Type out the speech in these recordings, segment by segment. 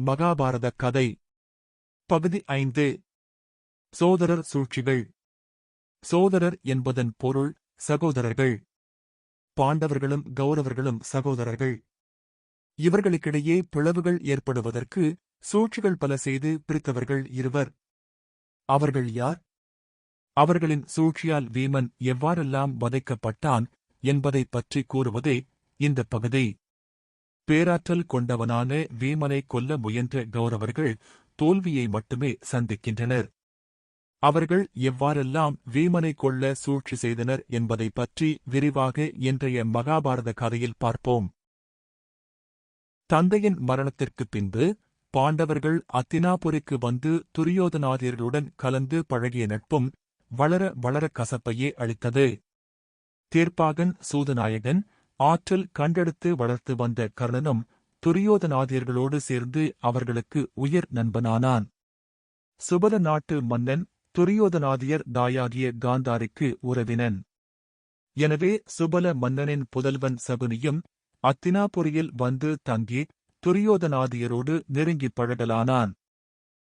மகாபாரத கதை. பகுதி ஐந்து. சோதரர் சூழ்ச்சிகள். சோதரர் என்பதன் பொருள் சகோதரர்கள். பாண்டவர்களும் கௌரவர்களும் சகோதரர்கள். இவர்களுக்கிடையே பிளவுகள் ஏற்படுவதற்கு சூழ்ச்சிகள் பல செய்து பிரித்தவர்கள் இருவர். அவர்கள் யார்? அவர்களின் சூழ்ச்சியால் வீமன் எவ்வாறெல்லாம் வதைக்கப்பட்டான் என்பதைப் பற்றி கூறுவதே இந்த பகுதி. பேராற்றல் கொண்டவனான வீமனை கொல்ல முயன்ற கௌரவர்கள் தோல்வியை மட்டுமே சந்திக்கின்றனர். அவர்கள் எவ்வாறெல்லாம் வீமனை கொள்ள சூழ்ச்சி செய்தனர் என்பதைப் பற்றி விரிவாக இன்றைய மகாபாரத கதையில் பார்ப்போம். தந்தையின் மரணத்திற்குப் பின்பு பாண்டவர்கள் அத்தினாபுரிக்கு வந்து துரியோதனாதியர்களுடன் கலந்து பழகிய நட்பும் வளர வளர கசப்பையே அளித்தது. தீர்ப்பாகன் சூதநாயகன் ஆற்றல் கண்டெடுத்து வளர்த்து வந்த கர்ணனும் துரியோதனாதியர்களோடு சேர்ந்து அவர்களுக்கு உயர் நண்பனானான். சுபல நாட்டு மன்னன் துரியோதனாதியர் தாயாகிய காந்தாரிக்கு உறவினன். எனவே சுபல மன்னனின் புதல்வன் சகுனியும் அத்தினாபுரியில் வந்து தங்கி துரியோதனாதியரோடு நெருங்கிப் பழகலானான்.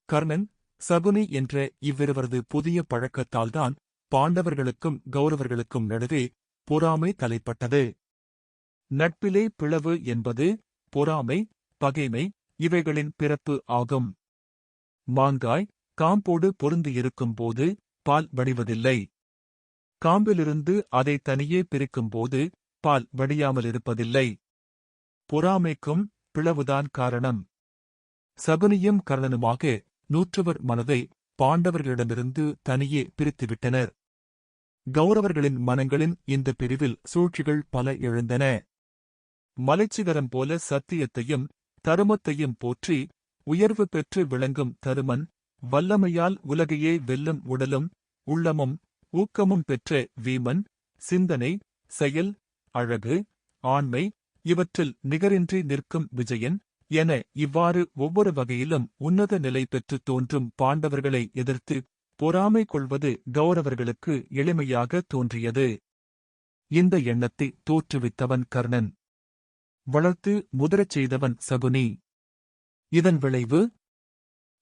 கர்ணன் சகுனி என்ற இவ்விருவரது புதிய பழக்கத்தால்தான் பாண்டவர்களுக்கும் கௌரவர்களுக்கும் நடுவே பொறாமை தலைப்பட்டது. நட்பிலே பிளவு என்பது பொறாமை பகைமை இவைகளின் பிறப்பு ஆகும். மாங்காய் காம்போடு பொருந்தியிருக்கும் போது பால் வடிவதில்லை. காம்பிலிருந்து அதை தனியே பிரிக்கும்போது பால் வடியாமலிருப்பதில்லை பொறாமைக்கும் பிளவுதான் காரணம். சகுனியும் கர்ணனுமாக நூற்றுவர் மனதை பாண்டவர்களிடமிருந்து தனியே பிரித்துவிட்டனர். கௌரவர்களின் மனங்களின் இந்த பிரிவில் சூழ்ச்சிகள் பல எழுந்தன. மலைச்சிகரம் போல சத்தியத்தையும் தருமத்தையும் போற்றி உயர்வு பெற்று விளங்கும் தருமன் வல்லமையால் உலகையே வெல்லும் உடலும் உள்ளமும் ஊக்கமும் பெற்ற வீமன் சிந்தனை செயல் அழகு ஆண்மை இவற்றில் நிகரின்றி நிற்கும் விஜயன் என இவ்வாறு ஒவ்வொரு வகையிலும் உன்னத நிலை பெற்று தோன்றும் பாண்டவர்களை எதிர்த்து பொறாமை கொள்வது கௌரவர்களுக்கு எளிமையாக தோன்றியது. இந்த எண்ணத்தை தோற்றுவித்தவன் கர்ணன். வளர்த்து முதிரச் செய்தவன் சகுனி. இதன் விளைவு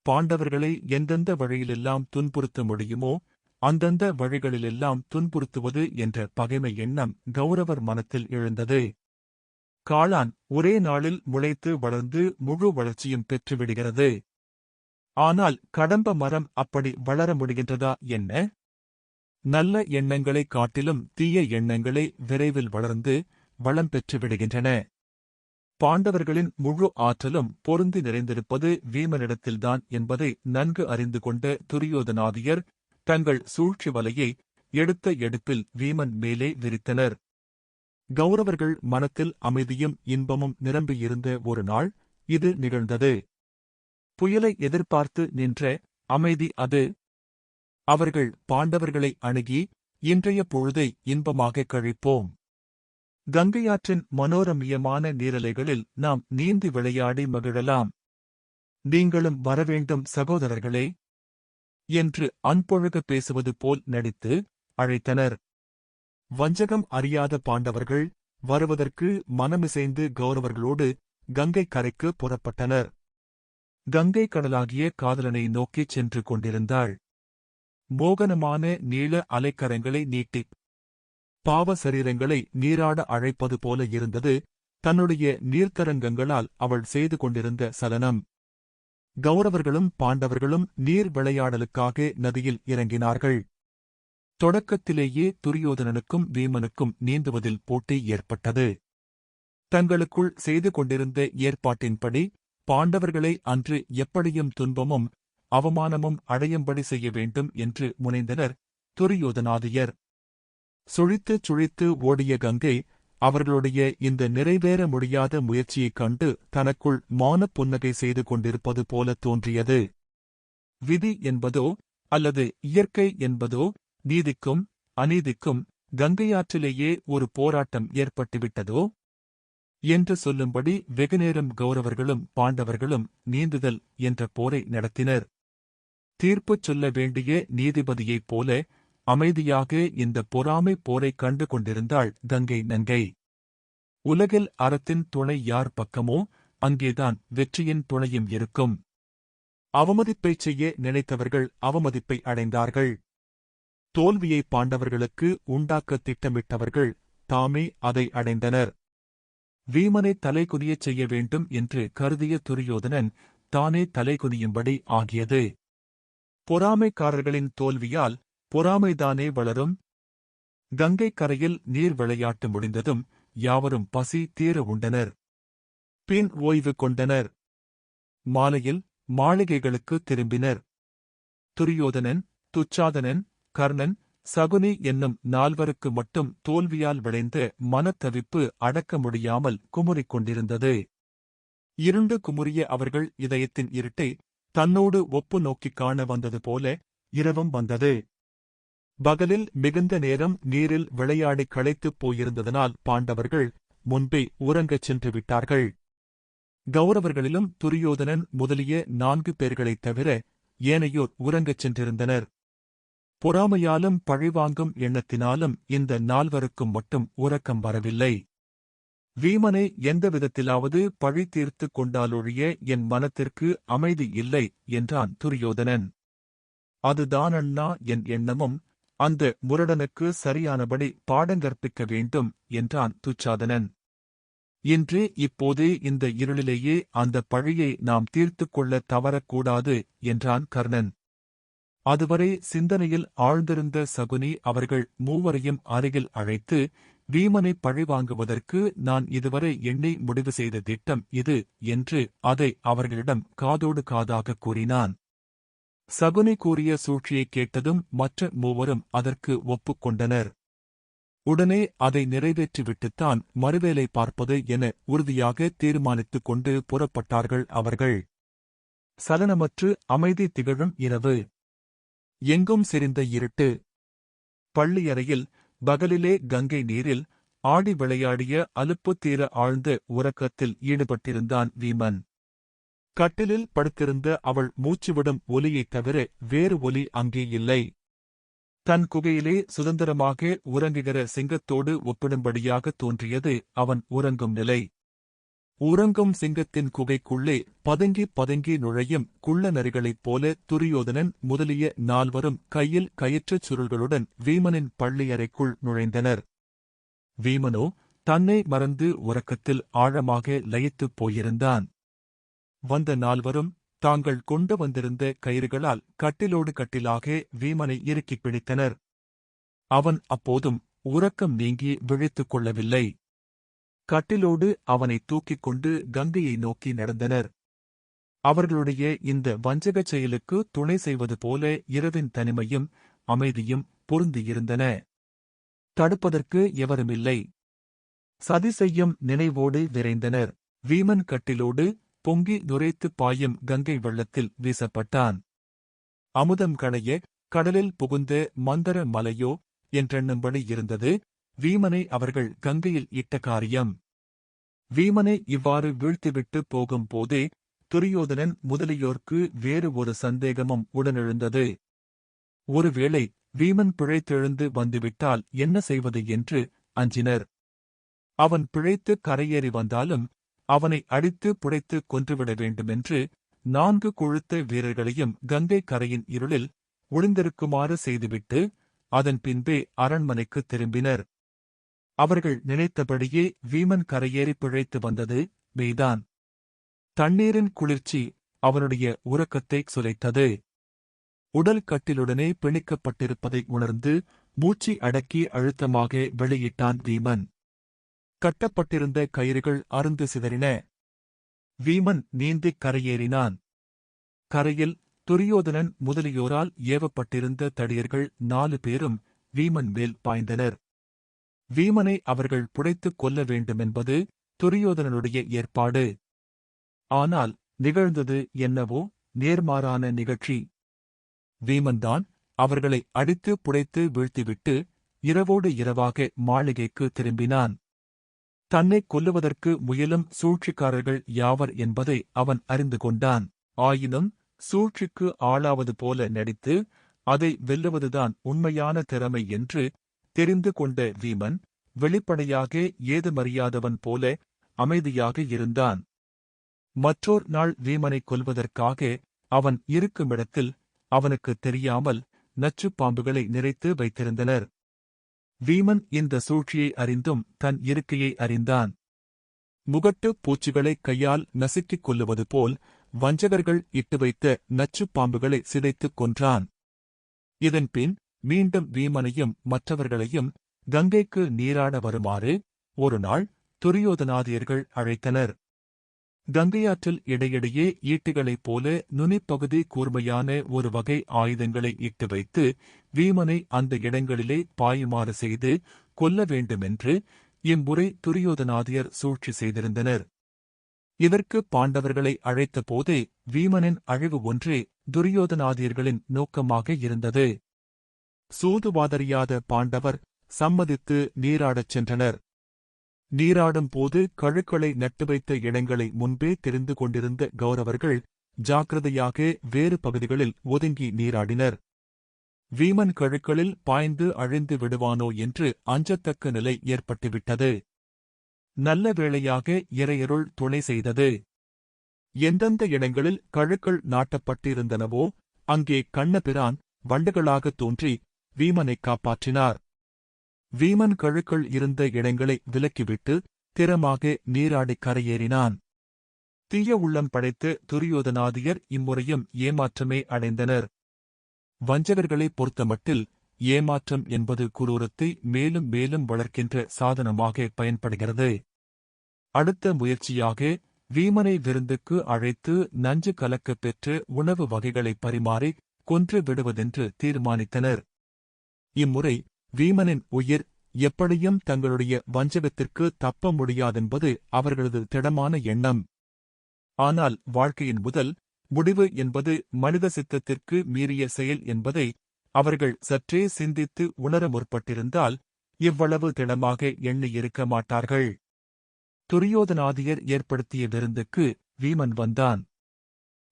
பாண்டவர்களை எந்தெந்த வழியிலெல்லாம் துன்புறுத்த முடியுமோ அந்தந்த வழிகளிலெல்லாம் துன்புறுத்துவது என்ற பகைமை எண்ணம் கௌரவர் மனத்தில் எழுந்தது. காளான் ஒரே நாளில் முளைத்து வளர்ந்து முழு வளர்ச்சியும் பெற்றுவிடுகிறது. ஆனால் கடம்ப மரம் அப்படி வளர முடிகின்றதா என்ன? நல்ல எண்ணங்களைக் காட்டிலும் தீய எண்ணங்களே விரைவில் வளர்ந்து வளம் பெற்று விடுகின்றன பாண்டவர்களின் முழு ஆற்றலும் பொருந்தி நிறைந்திருப்பது வீமனிடத்தில்தான் என்பதை நன்கு அறிந்து கொண்ட துரியோதனாதியர் தங்கள் சூழ்ச்சி வலையை எடுத்த எடுப்பில் வீமன் மேலே விரித்தனர். கௌரவர்கள் மனத்தில் அமைதியும் இன்பமும் நிரம்பியிருந்த ஒரு நாள் இது நிகழ்ந்தது. புயலை எதிர்பார்த்து நின்ற அமைதி அது. அவர்கள் பாண்டவர்களை அணுகி இன்றைய பொழுதை இன்பமாக கழிப்போம். கங்கையாற்றின் மனோரமியமான நீரலைகளில் நாம் நீந்தி விளையாடி மகிழலாம். நீங்களும் வரவேண்டும் சகோதரர்களே என்று அன்பொழுக பேசுவது போல் நடித்து அழைத்தனர். வஞ்சகம் அறியாத பாண்டவர்கள் வருவதற்கு மனமிசைந்து கௌரவர்களோடு கங்கை கரைக்கு புறப்பட்டனர். கங்கை கடலாகிய காதலனை நோக்கிச் சென்று கொண்டிருந்தாள். மோகனமான நீள அலைக்கரங்களை நீட்டிப் பாவ சரீரங்களை நீராட அழைப்பது போல இருந்தது. தன்னுடைய நீர்த்தரங்கங்களால் அவள் செய்து கொண்டிருந்த சலனம். கௌரவர்களும் பாண்டவர்களும் நீர் விளையாடலுக்காக நதியில் இறங்கினார்கள். தொடக்கத்திலேயே துரியோதனனுக்கும் வீமனுக்கும் நீந்துவதில் போட்டி ஏற்பட்டது. தங்களுக்குள் செய்து கொண்டிருந்த ஏற்பாட்டின்படி பாண்டவர்களை அன்று எப்படியும் துன்பமும் அவமானமும் அடையும்படி செய்ய வேண்டும் என்று முனைந்தனர் துரியோதனாதியர். சுழித்துச் சுழித்து ஓடிய கங்கை அவர்களுடைய இந்த நிறைவேற முடியாத முயற்சியைக் கண்டு தனக்குள் மான புன்னகை செய்து கொண்டிருப்பது போல தோன்றியது. விதி என்பதோ அல்லது இயற்கை என்பதோ நீதிக்கும் அநீதிக்கும் கங்கையாற்றிலேயே ஒரு போராட்டம் ஏற்பட்டுவிட்டதோ? என்று சொல்லும்படி வெகுநேரம் கௌரவர்களும் பாண்டவர்களும் நீந்துதல் என்ற போரை நடத்தினர். தீர்ப்புச் சொல்ல வேண்டிய நீதிபதியைப் போல அமைதியாக இந்த பொறாமை போரைக் கண்டு கொண்டிருந்தாள் கங்கை நங்கை. உலகில் அறத்தின் துணை யார் பக்கமோ அங்கேதான் வெற்றியின் துணையும் இருக்கும். அவமதிப்பைச் செய்ய நினைத்தவர்கள் அவமதிப்பை அடைந்தார்கள். தோல்வியை பாண்டவர்களுக்கு உண்டாக்க திட்டமிட்டவர்கள் தாமே அதை அடைந்தனர். வீமனை தலைகுனியச் செய்ய வேண்டும் என்று கருதிய துரியோதனன் தானே தலைகுனியும்படி ஆகியது. பொறாமைக்காரர்களின் தோல்வியால் பொறாமைதானே வளரும்? கங்கைக் கரையில் நீர் விளையாட்டு முடிந்ததும் யாவரும் பசி தீர உண்டனர். பின் ஓய்வு கொண்டனர். மாலையில் மாளிகைகளுக்கு திரும்பினர். துரியோதனன் துச்சாதனன் கர்ணன் சகுனி என்னும் நால்வருக்கு மட்டும் தோல்வியால் விளைந்த மனத்தவிப்பு அடக்க முடியாமல் குமுறிக் கொண்டிருந்தது. இருண்டு குமுறிய அவர்கள் இதயத்தின் இருட்டை தன்னோடு ஒப்பு நோக்கிக் காண வந்தது போல இரவும் வந்தது. பகலில் மிகுந்த நேரம் நீரில் விளையாடி களைத்துப் போயிருந்ததனால் பாண்டவர்கள் முன்பே உறங்கச் சென்று விட்டார்கள். கௌரவர்களிலும் துரியோதனன் முதலிய நான்கு பேர்களைத் தவிர ஏனையோர் உறங்கச் சென்றிருந்தனர். பொறாமையாலும் பழிவாங்கும் எண்ணத்தினாலும் இந்த நால்வருக்கும் மட்டும் உறக்கம் வரவில்லை. வீமனை எந்த விதத்திலாவது பழி தீர்த்துக் கொண்டாலொழிய என் மனத்திற்கு அமைதி இல்லை என்றான் துரியோதனன். அதுதானண்ணா என் எண்ணமும் அந்த முரடனுக்கு சரியானபடி பாடங்கற்பிக்க வேண்டும் என்றான் துச்சாதனன். இன்று இப்போதே இந்த இருளிலேயே அந்த பழியை நாம் தீர்த்துக் கொள்ள தவறக்கூடாது என்றான் கர்ணன். அதுவரை சிந்தனையில் ஆழ்ந்திருந்த சகுனி அவர்கள் மூவரையும் அருகில் அழைத்து வீமனை பழிவாங்குவதற்கு நான் இதுவரை எண்ணி முடிவு செய்த திட்டம் இது என்று அதை அவர்களிடம் காதோடு காதாக கூறினான். சகுனி கூறிய சூழ்ச்சியைக் கேட்டதும் மற்ற மூவரும் அதற்கு ஒப்புக்கொண்டனர். உடனே அதை நிறைவேற்றிவிட்டுத்தான் மறுவேலை பார்ப்பது என உறுதியாக தீர்மானித்துக் கொண்டு புறப்பட்டார்கள் அவர்கள். சலனமற்று அமைதி திகழும் இரவு. எங்கும் செறிந்த இருட்டு. பள்ளியறையில் பகலிலே கங்கை நீரில் ஆடி விளையாடிய அலுப்பு தீர ஆழ்ந்த உறக்கத்தில் ஈடுபட்டிருந்தான் வீமன். கட்டிலில் படுத்திருந்த அவள் மூச்சுவிடும் ஒலியைத் தவிர வேறு ஒலி அங்கே இல்லை. தன் குகையிலே சுதந்திரமாக உறங்குகிற சிங்கத்தோடு ஒப்பிடும்படியாக தோன்றியது அவன் உறங்கும் நிலை. உறங்கும் சிங்கத்தின் குகைக்குள்ளே பதுங்கி பதுங்கி நுழையும் குள்ள நரிகளைப் போல துரியோதனன் முதலிய நால்வரும் கையில் கயிற்றுச் சுருள்களுடன் வீமனின் பள்ளியறைக்குள் நுழைந்தனர். வீமனோ தன்னை மறந்து உறக்கத்தில் ஆழமாக லயித்துப் போயிருந்தான். வந்த நால்வரும் தாங்கள் கொண்டு வந்திருந்த கயிறுகளால் கட்டிலோடு கட்டிலாக வீமனை இறுக்கிப் பிடித்தனர். அவன் அப்போதும் உறக்கம் நீங்கி விழித்துக் கொள்ளவில்லை. கட்டிலோடு அவனை தூக்கிக் கொண்டு கங்கையை நோக்கி நடந்தனர். அவர்களுடைய இந்த வஞ்சகச் செயலுக்கு துணை செய்வது போல இரவின் தனிமையும் அமைதியும் பொருந்தியிருந்தன தடுப்பதற்கு எவருமில்லை. சதி செய்யும் நினைவோடு விரைந்தனர். வீமன் கட்டிலோடு பொங்கி நுரைத்துப் பாயும் கங்கை வெள்ளத்தில் வீசப்பட்டான். அமுதம் களைய கடலில் புகுந்த மந்தர மலையோ என்றெண்ணும்படி இருந்தது. வீமனை அவர்கள் கங்கையில் இட்ட காரியம். வீமனை இவ்வாறு வீழ்த்திவிட்டு போகும் போதே துரியோதனன் முதலியோர்க்கு வேறு ஒரு சந்தேகமும் உடனெழுந்தது. ஒருவேளை வீமன் பிழைத்தெழுந்து வந்துவிட்டால் என்ன செய்வது என்று அஞ்சினர். அவன் பிழைத்து கரையேறி வந்தாலும் அவனை அடித்து புடைத்து கொன்றுவிட வேண்டுமென்று நான்கு கொழுத்த வீரர்களையும் கங்கை கரையின் இருளில் ஒளிந்திருக்குமாறு செய்துவிட்டு அதன் பின்பே அரண்மனைக்கு திரும்பினர். அவர்கள் நினைத்தபடியே வீமன் கரையேறி பிழைத்து வந்தது மெய்தான். தண்ணீரின் குளிர்ச்சி அவனுடைய உறக்கத்தை சுலைத்தது உடல் கட்டிலுடனே பிணிக்கப்பட்டிருப்பதை உணர்ந்து மூச்சு அடக்கி அழுத்தமாக வெளியிட்டான் வீமன். கட்டப்பட்டிருந்த கயிறுகள் அருந்து சிதறின. வீமன் நீந்திக் கரையேறினான். கரையில் துரியோதனன் முதலியோரால் ஏவப்பட்டிருந்த தடியர்கள் நாலு பேரும் வீமன் மேல் பாய்ந்தனர். வீமனை அவர்கள் புடைத்துக் கொல்ல வேண்டுமென்பது துரியோதனனுடைய ஏற்பாடு. ஆனால் நிகழ்ந்தது என்னவோ நேர்மாறான நிகழ்ச்சி. வீமன்தான் அவர்களை அடித்து புடைத்து வீழ்த்திவிட்டு இரவோடு இரவாக மாளிகைக்கு திரும்பினான். தன்னை கொல்லுவதற்கு முயலும் சூழ்ச்சிக்காரர்கள் யாவர் என்பதை அவன் அறிந்து கொண்டான். ஆயினும் சூழ்ச்சிக்கு ஆளாவது போல நடித்து அதை வெல்லுவதுதான் உண்மையான திறமை என்று தெரிந்து கொண்ட வீமன் வெளிப்படையாக ஏதுமறியாதவன் போல அமைதியாக இருந்தான். மற்றோர் நாள் வீமனைக் கொல்வதற்காக அவன் இருக்குமிடத்தில் அவனுக்கு தெரியாமல் நச்சுப் பாம்புகளை நிறைத்து வைத்திருந்தனர். வீமன் இந்த சூழ்ச்சியை அறிந்தும் தன் இருக்கையை அறிந்தான். முகட்டுப் பூச்சிகளைக் கையால் நசுக்கிக் கொள்ளுவது போல் வஞ்சகர்கள் இட்டு வைத்த நச்சுப் பாம்புகளை சிதைத்துக் கொன்றான். இதன்பின் மீண்டும் வீமனையும் மற்றவர்களையும் கங்கைக்கு நீராட வருமாறு ஒருநாள் துரியோதனாதியர்கள் அழைத்தனர். கங்கையாற்றில் இடையிடையே ஈட்டிகளைப் போல நுனிப்பகுதி கூர்மையான ஒரு வகை ஆயுதங்களை இட்டு வைத்து வீமனை அந்த இடங்களிலே பாயுமாறு செய்து கொல்ல வேண்டுமென்று இம்முறை துரியோதனாதியர் சூழ்ச்சி செய்திருந்தனர். இதற்கு பாண்டவர்களை அழைத்தபோதே வீமனின் அழிவு ஒன்றே துரியோதனாதியர்களின் நோக்கமாக இருந்தது. சூதுவாதறியாத பாண்டவர் சம்மதித்து நீராடச் சென்றனர். நீராடும் போது கழுக்களை நட்டு வைத்த இடங்களை முன்பே தெரிந்து கொண்டிருந்த கௌரவர்கள் ஜாக்கிரதையாக வேறு பகுதிகளில் ஒதுங்கி நீராடினர். வீமன் கழுக்களில் பாய்ந்து அழிந்து விடுவானோ என்று அஞ்சத்தக்க நிலை ஏற்பட்டுவிட்டது. நல்ல வேளையாக இறையருள் துணை செய்தது. எந்தெந்த இடங்களில் கழுக்கள் நாட்டப்பட்டிருந்தனவோ அங்கே கண்ணபிரான் வண்டுகளாகத் தோன்றி வீமனைக் காப்பாற்றினார். வீமன் கழுக்கள் இருந்த இடங்களை விலக்கிவிட்டு திறமாக நீராடிக் கரையேறினான். தீய உள்ளம் படைத்து துரியோதனாதியர் இம்முறையும் ஏமாற்றமே அடைந்தனர். வஞ்சகர்களைப் பொறுத்தமட்டில் ஏமாற்றம் என்பது குரூரத்தை மேலும் மேலும் வளர்க்கின்ற சாதனமாக பயன்படுகிறது. அடுத்த முயற்சியாக வீமனை விருந்துக்கு அழைத்து நஞ்சு கலக்கப் பெற்று உணவு வகைகளை பரிமாறி கொன்று விடுவதென்று தீர்மானித்தனர். இம்முறை வீமனின் உயிர் எப்படியும் தங்களுடைய வஞ்சகத்திற்கு தப்ப முடியாதென்பது அவர்களது திடமான எண்ணம். ஆனால் வாழ்க்கையின் முதல் முடிவு என்பது மனித சித்தத்திற்கு மீறிய செயல் என்பதை அவர்கள் சற்றே சிந்தித்து உணர முற்பட்டிருந்தால் இவ்வளவு திடமாக எண்ணியிருக்க மாட்டார்கள். துரியோதனாதியர் ஏற்படுத்திய விருந்துக்கு வீமன் வந்தான்.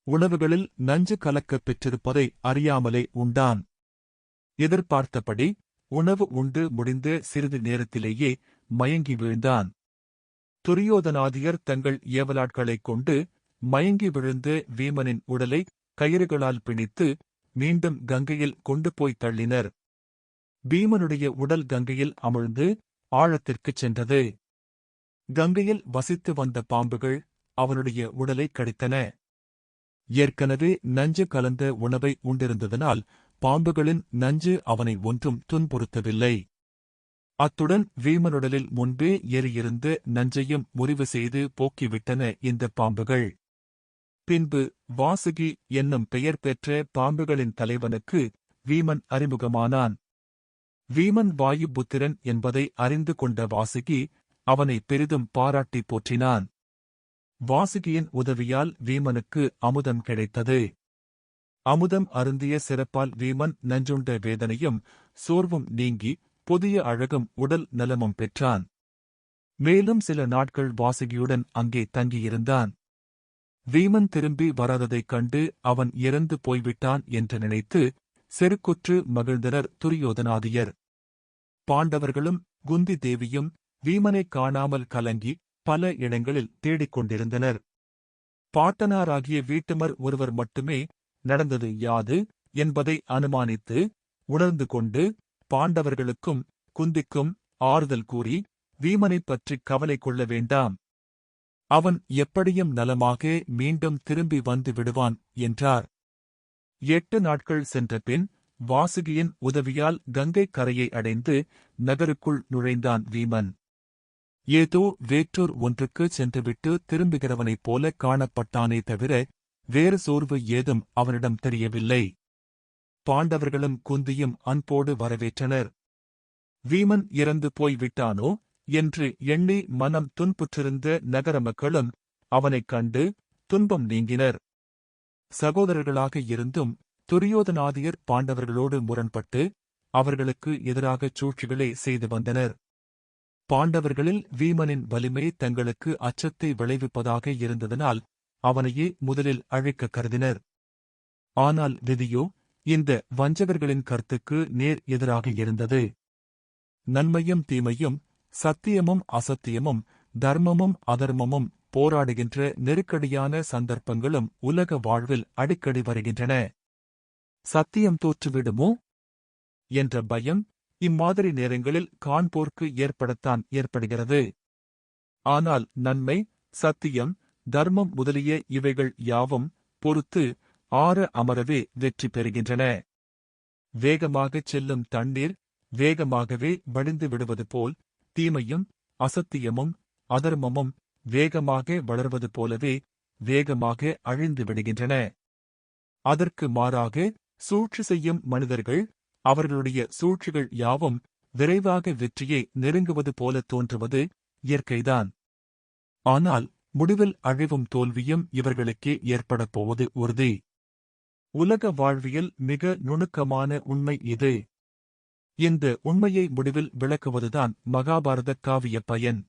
உணவுகளில் நஞ்சு கலக்கப் பெற்றிருப்பதை அறியாமலே உண்டான். எதிர்பார்த்தபடி உணவு உண்டு முடிந்து சிறிது நேரத்திலேயே மயங்கி விழுந்தான். துரியோதனாதியர் தங்கள் ஏவலாட்களைக் கொண்டு மயங்கி விழுந்து வீமனின் உடலை கயிறுகளால் பிணித்து மீண்டும் கங்கையில் கொண்டு போய் தள்ளினர். பீமனுடைய உடல் கங்கையில் அமிழ்ந்து ஆழத்திற்குச் சென்றது. கங்கையில் வசித்து வந்த பாம்புகள் அவனுடைய உடலை கடித்தன. ஏற்கனவே நஞ்சு கலந்த உணவை உண்டிருந்ததனால் பாம்புகளின் நஞ்சு அவனை ஒன்றும் துன்புறுத்தவில்லை. அத்துடன் வீமனுடலில் முன்பே ஏறியிருந்த நஞ்சையும் முறிவு செய்து போக்கிவிட்டன இந்த பாம்புகள். பின்பு வாசுகி என்னும் பெயர் பெற்ற பாம்புகளின் தலைவனுக்கு வீமன் அறிமுகமானான். வீமன் வாயுபுத்திரன் என்பதை அறிந்து கொண்ட வாசுகி அவனை பெரிதும் பாராட்டி போற்றினான். வாசுகியின் உதவியால் வீமனுக்கு அமுதம் கிடைத்தது. அமுதம் அருந்திய சிறப்பால் வீமன் நஞ்சுண்ட வேதனையும் சோர்வும் நீங்கி புதிய அழகும் உடல் நலமும் பெற்றான். மேலும் சில நாட்கள் வாசகியுடன் அங்கே தங்கியிருந்தான். வீமன் திரும்பி வராததைக் கண்டு அவன் இறந்து போய்விட்டான் என்று நினைத்து செருக்குற்று மகிழ்ந்தனர் துரியோதனாதியர். பாண்டவர்களும் குந்தி தேவியும் வீமனைக் காணாமல் கலங்கி பல இடங்களில் தேடிக் கொண்டிருந்தனர் பாட்டனாராகிய வீட்டுமர் ஒருவர் மட்டுமே நடந்தது யாது என்பதை அனுமானித்து உணர்ந்து கொண்டு பாண்டவர்களுக்கும் குந்திக்கும் ஆறுதல் கூறி வீமனைப் பற்றிக் கவலை கொள்ள வேண்டாம். அவன் எப்படியும் நலமாக மீண்டும் திரும்பி வந்து விடுவான் என்றார். எட்டு நாட்கள் சென்றபின் வாசுகியின் உதவியால் கங்கைக் கரையை அடைந்து நகருக்குள் நுழைந்தான் வீமன். ஏதோ வேற்றூர் ஒன்றுக்கு சென்றுவிட்டு திரும்புகிறவனைப் போல காணப்பட்டானே தவிர வேறு சோர்வு ஏதும் அவனிடம் தெரியவில்லை. பாண்டவர்களும் குந்தியும் அன்போடு வரவேற்றனர். வீமன் இறந்து போய் விட்டானோ என்று எண்ணி மனம் துன்புற்றிருந்த நகர மக்களும் அவனைக் கண்டு துன்பம் நீங்கினர். சகோதரர்களாக இருந்தும் துரியோதனாதியர் பாண்டவர்களோடு முரண்பட்டு அவர்களுக்கு எதிராகச் சூழ்ச்சிகளை செய்து வந்தனர். பாண்டவர்களில் வீமனின் வலிமை தங்களுக்கு அச்சத்தை விளைவிப்பதாக இருந்ததனால் அவனையே முதலில் அழைக்க கருதினர். ஆனால் விதியோ இந்த வஞ்சகர்களின் கருத்துக்கு நேர் எதிராக இருந்தது. நன்மையும் தீமையும் சத்தியமும் அசத்தியமும் தர்மமும் அதர்மமும் போராடுகின்ற நெருக்கடியான சந்தர்ப்பங்களும் உலக வாழ்வில் அடிக்கடி வருகின்றன. சத்தியம் தோற்றுவிடுமோ? என்ற பயம் இம்மாதிரி நேரங்களில் காண்போர்க்கு ஏற்படத்தான் ஏற்படுகிறது. ஆனால் நன்மை சத்தியம் தர்மம் முதலிய இவைகள் யாவும் பொறுத்து ஆற அமரவே வெற்றி பெறுகின்றன. வேகமாகச் செல்லும் தண்ணீர் வேகமாகவே வடிந்து விடுவது போல் தீமையும் அசத்தியமும் அதர்மமும் வேகமாக வளர்வது போலவே வேகமாக அழிந்து விடுகின்றன. அதற்கு மாறாக சூழ்ச்சி செய்யும் மனிதர்கள் அவர்களுடைய சூழ்ச்சிகள் யாவும் விரைவாக வெற்றியை நெருங்குவது போல தோன்றுவது இயற்கைதான். ஆனால் முடிவில் அழிவும் தோல்வியும் இவர்களுக்கே ஏற்படப் போவது உறுதி. உலக வாழ்வியல் மிக நுணுக்கமான உண்மை இது. இந்த உண்மையை முடிவில் விளக்குவதுதான் மகாபாரத காவிய பயன்.